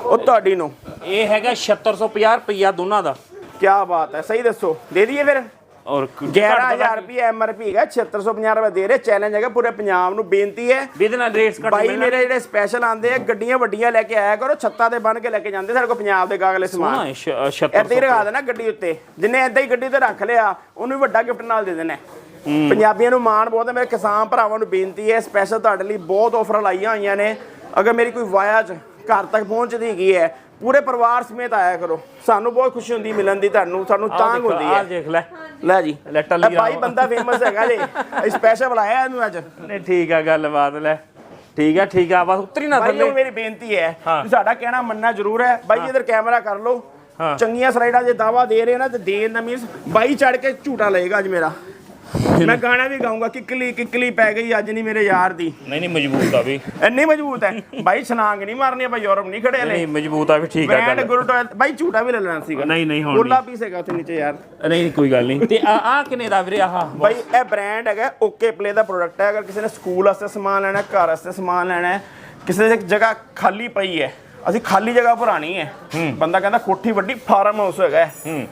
ਉਹ ਤੁਹਾਡੀ ਨੂੰ। ਇਹ ਹੈਗਾ 7650 ਰੁਪਈਆ ਦੋਨਾਂ ਦਾ। ਕੀ ਬਾਤ ਹੈ ਸਹੀ ਦੱਸੋ। ਦੇ ਦਈਏ ਫਿਰ? ਔਰ 11000 ਰੁਪਏ ਐਮਆਰਪੀ ਹੈਗਾ 7650 ਰੁਪਏ ਦੇ ਰਹੇ ਚੈਲੰਜ ਹੈਗਾ ਪੂਰੇ ਪੰਜਾਬ ਨੂੰ ਬੇਨਤੀ ਹੈ। ਵੀ ਇਹਦੇ ਨਾਲ ਰੇਟਸ ਘੱਟ ਬਾਈ। ਮੇਰੇ ਜਿਹੜੇ ਸਪੈਸ਼ਲ ਆਂਦੇ ਆ ਗੱਡੀਆਂ ਵੱਡੀਆਂ ਲੈ ਕੇ ਆਇਆ ਕਰੋ ਛੱਤਾਂ ਤੇ ਬੰਨ ਕੇ ਲੈ ਕੇ ਜਾਂਦੇ ਸਾਡੇ ਕੋਲ ਪੰਜਾਬ ਦੇ ਕਾਗਲੇ ਹਾਂ ਸਮਾਨ। ਇਹ ਛ- ਅ, 76 ਏਦਾਂ ਹੀ ਰਖਾ ਦੇਣਾ ਗੱਡੀ ਉੱਤੇ। ਜਿੰਨੇ ਏਦਾਂ ਹੀ ਗੱਡੀ ਤੇ ਰੱਖ ਲਿਆ ਉਹਨੂੰ ਵੀ ਵੱਡਾ ਗਿਫਟ ਨਾਲ ਦੇ ਦੇਣਾ ਪੰਜਾਬੀਆਂ ਨੂੰ ਮਾਣ ਬਹੁਤ ਹੈ ਮੇਰੇ ਕਿਸਾਨ ਭਰਾਵਾਂ ਨੂੰ ਬੇਨਤੀ ਹੈ ਸਪੈਸ਼ਲ ਤੁਹਾਡੇ ਲਈ ਬਹੁਤ ਆਫਰਾਂ ਲਾਈਆਂ ਹੋਈਆਂ ਨੇ। ਅਗਰ ਮੇਰੀ ਕੋਈ ਵਾਇਆ ਚ ਘਰ ਤੱਕ ਪਹੁੰਚਦੀ ਹੈਗੀ ਹੈ? ਪੂਰੇ ਪਰਿਵਾਰ ਸਮੇਤ ਆਇਆ ਕਰੋ। ਸਾਨੂੰ ਬਹੁਤ ਖੁਸ਼ੀ ਹੁੰਦੀ ਮਿਲਣ ਦੀ ਤੁਹਾਨੂੰ ਸਾਨੂੰ ਤਾਂਗ ਹੁੰਦੀ ਆ ਹੈ। ਦੇਖ ਲੈ। ਲੈ ਜੀ। ਲੈ ਟੱਲੀ ਰਾਮ। ਬੰਦਾ ਫੇਮਸ ਹੈਗਾ ਜੀ। ਸਪੈਸ਼ਲ ਬੁਲਾਇਆ ਇਹਨੂੰ ਅੱਜ। ਨਹੀਂ ਠੀਕ ਆ ਗੱਲਬਾਤ ਲੈ। ਠੀਕ ਆ ਠੀਕ ਆ ਬਸ ਉਤਰੀ ਨਾ ਭਾਈ ਥੱਲੇ। ਮੇਰੀ ਬੇਨਤੀ ਹੈ ਹਾਂ। ਕਿ ਸਾਡਾ ਕਹਿਣਾ ਮੰਨਣਾ ਜ਼ਰੂਰ ਹੈ। ਬਾਈ ਇਧਰ ਕੈਮਰਾ ਕਰ ਲਓ। ਹਾਂ। ਚੰਗੀਆਂ ਸਲਾਈਡਾਂ ਜੇ ਦਾਵਾ ਦੇ ਰਹੇ ਨਾ ਤੇ ਦੇਣ ਦਾ ਮੀਨਸ ਬਾਈ ਚੜ ਕੇ ਝੂਟਾ ਲਏਗਾ ਅੱਜ ਮੇਰਾ। ਮੈਂ ਗਾਣਾ ਵੀ ਗਾਉਂਗਾ ਕਿੱਕਲੀ ਕਿੱਕਲੀ ਪੈ ਗਈ ਅੱਜ ਨਹੀਂ ਮੇਰੇ ਯਾਰ ਦੀ। ਨਹੀਂ ਨਹੀਂ ਮਜ਼ਬੂਤ ਆ ਵੀ। ਇੰਨੀ ਮਜ਼ਬੂਤ ਹੈ। ਬਾਈ ਛਲਾਂਗ ਨਹੀਂ ਮਾਰਨੀ ਆਪਾਂ ਯੂਰਪ ਨਹੀਂ ਖੜੇ ਹਲੇ ਨਹੀਂ ਮਜ਼ਬੂਤ ਆ ਵੀ ਠੀਕ ਆ ਬ੍ਰਾਂਡ ਗੁਰੂ ਟੋਇਲ ਬਾਈ ਝੂਟਾ ਵੀ ਲੈ ਲੈਣਾ ਸੀਗਾ। ਨਹੀਂ ਨਹੀਂ ਹੁਣ ਗੋਲਾ ਪੀਸ ਹੈਗਾ ਉੱਥੇ ਨੀਚੇ ਯਾਰ। ਨਹੀਂ ਨਹੀਂ ਕੋਈ ਗੱਲ ਨਹੀਂ। ਤੇ ਆ ਆ ਕਿਨੇ ਦਾ ਵੀਰੇ ਆਹ? ਬਾਈ ਇਹ ਬ੍ਰਾਂਡ ਹੈਗਾ ਓਕੇ ਪਲੇ ਦਾ ਪ੍ਰੋਡਕਟ ਹੈ। ਅਗਰ ਕਿਸੇ ਨੇ ਸਕੂਲ ਵਾਸਤੇ ਸਮਾਨ ਲੈਣਾ ਘਰ ਵਾਸਤੇ ਸਮਾਨ ਲੈਣਾ ਹੈ, ਕਿਸੇ ਦੀ ਜਗ੍ਹਾ ਖਾਲੀ ਪਈ ਹੈ। ਅਸੀਂ ਖਾਲੀ ਜਗ੍ਹਾ ਭਰਾਣੀ ਹੈ। ਬੰਦਾ ਕਹਿੰਦਾ ਕੋਠੀ ਵੱਡੀ ਫਾਰਮ ਹਾਊਸ ਹੈਗਾ।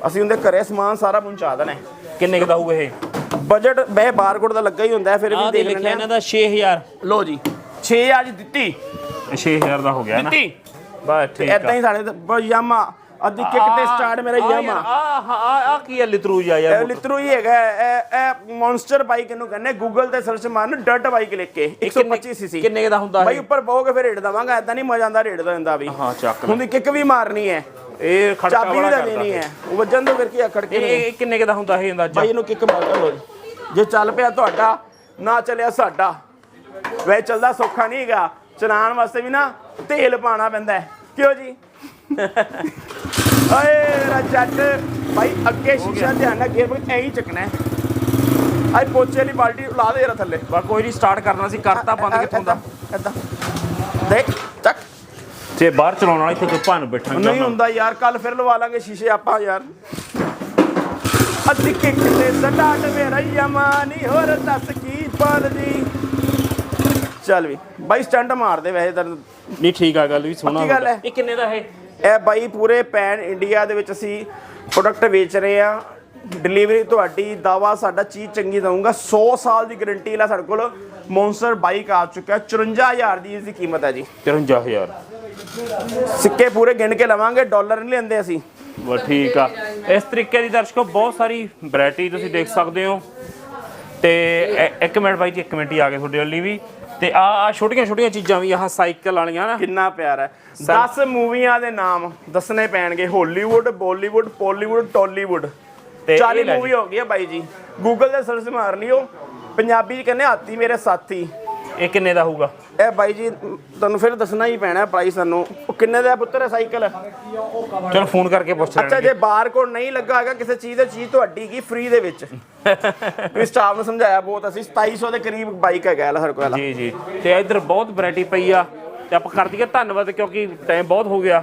ਅਸੀਂ ਉਹਦੇ ਘਰੇ ਸਮਾਨ ਸਾਰਾ ਪਹੁੰਚਾ ਦੇਣਾ ਕਿੰਨੇ ਕੁ ਦਾ ਹੋਊ ਇਹ? ਬਜਟ ਬੇ ਬਾਰਕੋਡ ਦਾ ਲੱਗਾ ਹੀ ਹੁੰਦਾ ਹੈ ਫਿਰ ਆ ਵੀ ਦੇ ਦੇਖ ਲਿਖਿਆ ਲੈਣਾ ਇਹਨਾਂ ਦਾ 6000 ਲੋ ਜੀ 6 ਅੱਜ ਦਿੱਤੀ। 6000 ਦਾ ਹੋ ਗਿਆ ਨਾ। ਦਿੱਤੀ। ਬਸ ਠੀਕ ਐਦਾਂ ਆ ਹੀ ਸਾਡੇ ਯਾਮਾ। ਅੱਧੀ ਕਿੱਕ ਤੇ ਸਟਾਰਟ ਮੇਰਾ ਯਾਮਾ। ਆ ਆ ਆ ਕੀ ਹੈ ਲਿਤਰੂ ਜਾ ਇਹ ਯਾਰ ਲਿਤਰੂ ਹੀ ਹੈਗਾ ਹੈ। ਇਹ ਇਹ ਮੌਨਸਟਰ ਬਾਈਕ ਇਹਨੂੰ ਕਹਿੰਦੇ ਗੂਗਲ ਤੇ ਸਰਚ ਮਾਰਨ ਡਰਟ ਬਾਈਕ ਲਿਖ ਕੇ 125 ਸੀਸੀ ਕਿੰਨੇ ਦਾ ਹੁੰਦਾ ਬਾਈ ਇਹ? ਉੱਪਰ ਪਾਓਗੇ ਫਿਰ ਰੇਟ ਦਵਾਂਗਾ ਐਦਾਂ ਨਹੀਂ ਮਜ਼ਾ ਆਂਦਾ ਰੇਟ ਦਾ ਹੁੰਦਾ ਵੀ। ਹਾਂ ਚੱਕ ਲੈ। ਹੁੰਦੀ ਕਿੱਕ ਵੀ ਮਾਰਨੀ ਹੈ। ਇਹ ਖੜਕਾ ਚਾਬੀ ਕਰਦਾ ਦੇਣੀ ਹੈ। ਉਹ ਵੱਜਣ ਤੋਂ ਫਿਰ ਕੀ ਆਖੜ ਇਹ ਕੇ ਇਹ ਕਿੰਨੇ ਕੁ ਦਾ ਹੁੰਦਾ ਇਹ ਅੰਦਾਜ਼ਾ? ਬਾਈ ਇਹਨੂੰ ਕਿੱਕ ਮਾਰ ਲਓ ਜੀ। ਜੇ ਚੱਲ ਪਿਆ ਤੁਹਾਡਾ ਨਾ ਚੱਲਿਆ ਸਾਡਾ। ਵੈ ਚੱਲਦਾ ਸੌਖਾ ਨਹੀਂ ਹੈਗਾ। ਚਲਾਉਣ ਵਾਸਤੇ ਵੀ ਨਾ ਤੇਲ ਪਾਣਾ ਪੈਂਦਾ ਹੈ। ਕਿਉਂ ਜੀ? ਓਏ ਮੇਰਾ ਜੱਟ। ਬਾਈ ਅੱਗੇ ਸ਼ੀਸ਼ਾ ਧਿਆਨ ਨਾਲ ਗੇਅਰ ਐਂ ਹੀ ਚੱਕਣਾ ਹੈ। ਆਈ ਪੋਚੇ ਵਾਲੀ ਬਾਲਟੀ ਲਾ ਦੇ ਜਰਾ ਥੱਲੇ। ਬਾ ਕੋਈ ਨਹੀਂ ਸਟਾਰਟ ਕਰਨਾ ਸੀ ਕਰਤਾ ਬੰਦ ਕਿੱਥੋਂ ਦਾ? ਏਦਾਂ ਦੇਖ। ਜੇ ਬਾਹਰ ਚਲਾਉਣ ਵਾਲਾ ਇੱਥੇ ਕੋਈ ਭੰਨ ਬੈਠਾਂਗਾ ਨਹੀਂ ਹੁੰਦਾ ਯਾਰ ਕੱਲ ਫਿਰ ਲਵਾ ਲਾਂਗੇ ਸ਼ੀਸ਼ੇ ਆਪਾਂ ਯਾਰ। ਅੱਧੀ ਕਿੱਕ ਤੇ ਸਟਾਰਟ ਮੇਰਾ ਯਮਾ ਨਹੀਂ ਹੋਰ ਦੱਸ ਕੀ ਬੋਲਦੀ ਚੱਲ ਵੀ ਬਾਈ ਸਟੰਟ ਮਾਰਦੇ ਵੈਸੇ ਤਾਂ। ਨਹੀਂ ਠੀਕ ਆ ਗੱਲ ਵੀ ਸੋਹਣਾ ਪੱਕੀ ਗੱਲ। ਹੈ। ਇਹ ਕਿੰਨੇ ਦਾ ਇਹ? ਇਹ ਬਾਈ ਪੂਰੇ ਪੈਨ ਇੰਡੀਆ ਦੇ ਵਿੱਚ ਅਸੀਂ ਪ੍ਰੋਡਕਟ ਵੇਚ ਰਹੇ ਆ ਡਿਲੀਵਰੀ ਤੁਹਾਡੀ ਦਾਵਾ ਸਾਡਾ ਚੀਜ਼ ਚੰਗੀ ਦਊਂਗਾ। 100 ਸਾਲ ਦੀ ਗਾਰੰਟੀ ਲਾ ਸਾਡੇ ਕੋਲ ਮੌਨਸਟਰ ਬਾਈਕ ਆ ਚੁੱਕਾ 54000 ਦੀ ਇਸ ਦੀ ਕੀਮਤ ਹੈ ਜੀ। 53000 ਸਿੱਕੇ ਪੂਰੇ ਗਿਣ ਕੇ ਲਵਾਂਗੇ ਡਾਲਰ ਨਹੀਂ ਲੈਂਦੇ ਅਸੀਂ। ਵਾ ਠੀਕ ਆ। ਇਸ ਤਰੀਕੇ ਦੀ ਦਰਸ਼ਕੋ ਬਹੁਤ ਸਾਰੀ ਵੈਰਾਈਟੀ ਤੁਸੀਂ ਦੇਖ ਸਕਦੇ ਹੋ। ਤੇ ਇ- ਇੱਕ ਮਿੰਟ ਬਾਈ ਜੀ ਇੱਕ ਮਿੰਟ ਹੀ ਆ ਗਏ ਤੁਹਾਡੇ ਲਈ ਵੀ। ਤੇ ਆ ਆ ਛੋਟੀਆਂ ਛੋਟੀਆਂ ਚੀਜ਼ਾਂ ਵੀ ਆਹ ਸਾਈਕਲ ਵਾਲੀਆਂ ਨਾ। ਕਿੰਨਾ ਪਿਆਰਾ ਹੈ। 10 ਮੂਵੀਆਂ ਦੇ ਨਾਮ ਦੱਸਣੇ ਪੈਣਗੇ। ਹਾਲੀਵੁੱਡ ਬਾਲੀਵੁੱਡ ਪੋਲੀਵੁੱਡ ਟਾਲੀਵੁੱਡ ਤੇ ਇਹ 40 ਲੈ ਮੂਵੀ ਹੋ ਗਈ ਹੈ ਬਾਈ ਜੀ। ਗੂਗਲ ਤੇ ਸਰਚ ਮਾਰ ਲਿਓ। ਪੰਜਾਬੀ ਚ ਕਹਿੰਦੇ ਹਾਥੀ ਮੇਰੇ ਸਾਥੀ। ਇਹ ਕਿੰਨੇ ਦਾ ਹੋਊਗਾ? ਇਹ ਬਾਈ ਜੀ ਤੁਹਾਨੂੰ ਫਿਰ ਦੱਸਣਾ ਹੀ ਪੈਣਾ ਪ੍ਰਾਈਸ ਤੁਹਾਨੂੰ ਉਹ ਕਿੰਨੇ ਦਾ ਹੈ ਪੁੱਤਰ ਇਹ ਸਾਈਕਲ ਚਲੋ ਫੋਨ ਕਰਕੇ ਪੁੱਛ ਅੱਛਾ ਲੈਣਗੇ ਜੇ ਬਾਰਕੋਡ ਨਹੀਂ ਲੱਗਾ ਹੈਗਾ ਕਿਸੇ ਚੀਜ਼ ਦੀ ਚੀਜ਼ ਤੁਹਾਡੀ ਕੀ ਫ੍ਰੀ ਦੇ ਵਿੱਚ? ਵੀ ਸਟਾਫ ਨੂੰ ਸਮਝਾਇਆ ਬਹੁਤ ਅਸੀਂ 2700 ਦੇ ਕਰੀਬ ਬਾਈਕ ਹੈਗਾ ਸਾਡੇ ਕੋਲ। ਜੀ ਜੀ। ਤੇ ਇੱਧਰ ਬਹੁਤ ਵੈਰਾਈਟੀ ਪਈ ਆ। ਤੇ ਆਪਾਂ ਕਰ ਦਈਏ ਧੰਨਵਾਦ ਕਿਉਂਕਿ ਟਾਈਮ ਬਹੁਤ ਹੋ ਗਿਆ।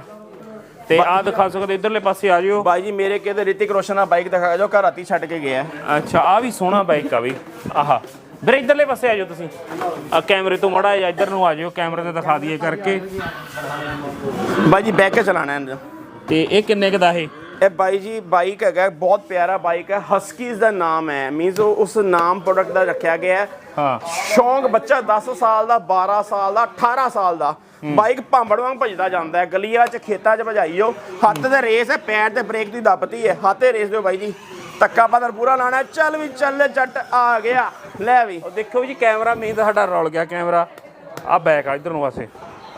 ਤੇ ਆ ਦਿਖਾ ਸਕਦੇ ਇਧਰਲੇ ਪਾਸੇ ਆ ਜਿਓ। ਬਾਈ ਜੀ ਮੇਰੇ ਕਿਤੇ ਰਿਤਿਕ ਰੋਸ਼ਨ ਆ ਬਾਈਕ ਦਿਖਾ ਜੋ ਘਰ ਰਾਤੀ ਛੱਡ ਕੇ ਗਿਆ। ਅੱਛਾ ਆ ਵੀ ਸੋਹਣਾ ਬਾਈਕ ਆ ਵੀ। ਆਹਾ। ਵੀਰੇ ਇਧਰਲੇ ਪਾਸੇ ਆ ਜਾਓ ਤੁਸੀਂ। ਆ ਕੈਮਰੇ ਤੋਂ ਮੜਾ ਜਾ ਇੱਧਰ ਨੂੰ ਆ ਜਾਓ ਕੈਮਰੇ ਤੇ ਦਿਖਾ ਦਈਏ ਕਰਕੇ। ਬਾਈ ਜੀ ਬੈਕ ਕੇ ਚਲਾਣਾ ਹੈ ਇਹਨੂੰ। ਤੇ ਇਹ ਕਿੰਨੇ ਕੁ ਦਾ ਇਹ? ਇਹ ਬਾਈ ਜੀ ਬਾਈਕ ਹੈਗਾ ਬਹੁਤ ਪਿਆਰਾ ਬਾਈਕ ਹੈ। ਹਸਕੀਜ਼ ਦਾ ਨਾਮ ਹੈ। ਮੀਨਸ ਉਸ ਨਾਮ ਪ੍ਰੋਡਕਟ ਦਾ ਰੱਖਿਆ ਗਿਆ ਹੈ। ਹਾਂ। ਸ਼ੌਂਕ ਬੱਚਾ 10 ਸਾਲ ਦਾ 12 ਸਾਲ ਦਾ 18 ਸਾਲ ਦਾ। ਬਾਈਕ ਭਾਂਬੜ ਵਾਂਗ ਭਜਦਾ ਜਾਂਦਾ ਹੈ। ਗਲੀਆਂ 'ਚ ਖੇਤਾਂ 'ਚ ਭਜਾਈਓ ਹੱਥ ਤੇ ਰੇਸ ਹੈ ਪੈਰ ਤੇ ਬ੍ਰੇਕ ਦੀ ਦੱਬਤੀ ਹੈ। ਹੱਥ ਤੇ ਰੇਸ ਦਿਓ ਬਾਈ ਜੀ। ਤੱਕਾ ਪਦਰ ਪੂਰਾ ਲਾਣਾ ਚੱਲ ਵੀ ਚੱਲ ਜੱਟ ਆ ਗਿਆ। ਲੈ ਵੀ। ਉਹ ਦੇਖੋ ਜੀ ਕੈਮਰਾ ਮੇਨ ਤਾਂ ਸਾਡਾ ਰੁਲ ਗਿਆ ਕੈਮਰਾ। ਆ ਬੈਕ ਆ ਇਧਰ ਨੂੰ ਪਾਸੇ।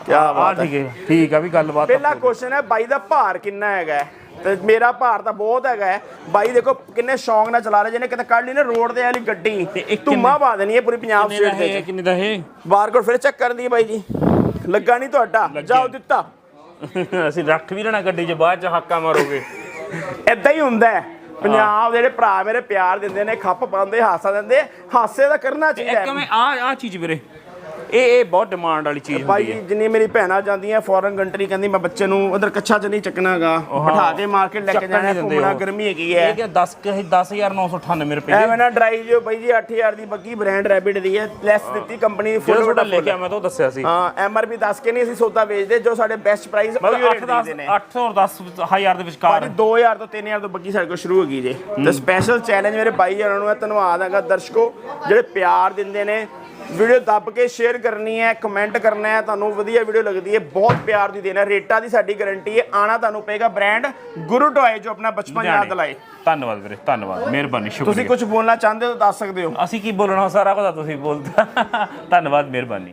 ਕੀ ਬਾਤ ਹੈ। ਠੀਕ ਹੈ ਠੀਕ ਆ ਵੀ ਗੱਲਬਾਤ ਪਹਿਲਾ ਕੁਐਸਚਨ ਹੈ ਬਾਈ ਦਾ ਭਾਰ ਕਿੰਨਾ ਹੈਗਾ? ਤੇ ਮੇਰਾ ਭਾਰ ਤਾਂ ਬਹੁਤ ਹੈਗਾ। ਬਾਈ ਦੇਖੋ ਕਿੰਨੇ ਸ਼ੌਂਕ ਨਾਲ ਚਲਾ ਰਿਹਾ ਜਿਹਨੇ ਕਿਤੇ ਕੱਢ ਲਈ ਨਾ ਰੋਡ ਤੇ ਵਾਲੀ ਗੱਡੀ। ਧੁੰਮਾ ਪਾ ਦੇਣੀ ਹੈ ਪੂਰੀ ਪੰਜਾਬ ਸਟੇਟ ਦੇ ਕਿੰਨੇ ਦਾ ਇਹ? ਬਾਰਕੋਡ ਫਿਰ ਚੈੱਕ ਕਰਨ ਦੀ ਬਾਈ ਜੀ। ਲੱਗਾ ਨਹੀਂ ਤੁਹਾਡਾ। ਜਾਓ ਦਿੱਤਾ। ਅਸੀਂ ਰੱਖ ਵੀ ਲੈਣਾ ਗੱਡੀ 'ਚ ਬਾਅਦ 'ਚ ਹਾਕਾ ਮਾਰੋਗੇ। ਇਦਾਂ ਹੀ ਹੁੰਦਾ ਹੈ। ਪੰਜਾਬ ਦੇ ਜਿਹੜੇ ਭਰਾ ਮੇਰੇ ਪਿਆਰ ਦਿੰਦੇ ਨੇ ਖੱਪ ਪਾਉਂਦੇ ਹਾਸਾ ਦਿੰਦੇ ਹਾਸੇ ਦਾ ਕਰਨਾ ਚਾਹੀਦਾ ਇੱਕ ਮੈਂ ਆ ਆ ਚੀਜ਼ ਵੀਰੇ ਇਹ ਇਹ ਬਹੁਤ ਡਿਮਾਂਡ ਵਾਲੀ ਚੀਜ਼ ਹੁੰਦੀ ਹੈ। ਜਿੰਨੀ ਮੇਰੀ ਭੈਣਾਂ ਜਾਂਦੀਆਂ ਫੋਰਨ ਕੰਟਰੀ ਕਹਿੰਦੀ ਮੈਂ ਬੱਚੇ ਨੂੰ ਉਧਰ ਕੱਛਾ ਚ ਨਹੀਂ ਚੱਕਣਾਗਾ। ਬਿਠਾ ਕੇ ਮਾਰਕੀਟ ਲੈ ਕੇ ਜਾਣਾ ਘੁੰਮਣਾ। ਗਰਮੀ ਹੈਗੀ ਇਹ ਹੈ ਕਿ 10 ਕਿ 10998 ਰੁਪਏ ਐਵੇਂ ਨਾ ਡਰਾਈ ਜੋ ਬਾਈ ਜੀ 8000 ਦੀ ਬੱਗੀ ਬ੍ਰਾਂਡ ਰੈਬਿਟ ਦੀ ਹੈ। ਲੈਸ ਦਿੱਤੀ ਕੰਪਨੀ ਫੁੱਲ ਲੈ ਕੇ ਆ ਮੈਂ ਤਾਂ ਉਹ ਦੱਸਿਆ ਸੀ। ਹਾਂ ਐਮਆਰਪੀ ਦੱਸ ਕੇ ਨਹੀਂ ਅਸੀਂ ਸੌਦਾ ਵੇਚਦੇ ਜੋ ਸਾਡੇ ਬੈਸਟ ਪ੍ਰਾਈਸ ਉਹ ਹੀ ਰੇਟ 8 ਦਿੰਦੇ 10 ਨੇ। 8 ਔਰ 10 ਹਜ਼ਾਰ ਦੇ ਵਿਚਕਾਰ। ਭਾਜੀ 2000 ਤੋਂ 3000 ਤੋਂ ਬੱਗੀ ਸਾਡੇ ਕੋਲ ਸ਼ੁਰੂ ਹੋ ਗਈ ਜੇ। ਤੇ ਸਪੈਸ਼ਲ ਚੈਲੰਜ ਮੇਰੇ ਭਾਈ ਜਨਾਂ ਨੂੰ ਹੈ ਧੰਨਵਾਦ ਹੈਗਾ। ਦਰਸ਼ਕੋ ਜਿਹੜੇ ਪਿਆਰ ਦਿੰਦੇ ਨੇ ਵੀਡੀਓ ਦੱਬ ਕੇ ਸ਼ੇਅਰ ਕਰਨੀ ਹੈ ਕਮੈਂਟ ਕਰਨਾ ਹੈ ਤੁਹਾਨੂੰ ਵਧੀਆ ਵੀਡੀਓ ਲੱਗਦੀ ਹੈ ਬਹੁਤ ਪਿਆਰ ਦੀ ਦੇਣਾ ਰੇਟਾਂ ਦੀ ਸਾਡੀ ਗਾਰੰਟੀ ਹੈ ਆਣਾ ਤੁਹਾਨੂੰ ਪਏਗਾ ਬ੍ਰਾਂਡ ਗੁਰੂ ਟੋਏ ਜੋ ਆਪਣਾ ਬਚਪਨ ਯਾਦ ਦਿਲਾਏ ਧੰਨਵਾਦ ਵੀਰੇ ਧੰਨਵਾਦ ਮਿਹਰਬਾਨੀ ਤੁਸੀਂ ਸ਼ੁਕਰੀਆ ਕੁਝ ਬੋਲਣਾ ਚਾਹੁੰਦੇ ਹੋ ਦੱਸ ਸਕਦੇ ਹੋ। ਅਸੀਂ ਕੀ ਬੋਲਣਾ ਸਾਰਾ ਕੁਝ ਤੁਸੀਂ ਬੋਲਦਾ ਧੰਨਵਾਦ ਮਿਹਰਬਾਨੀ।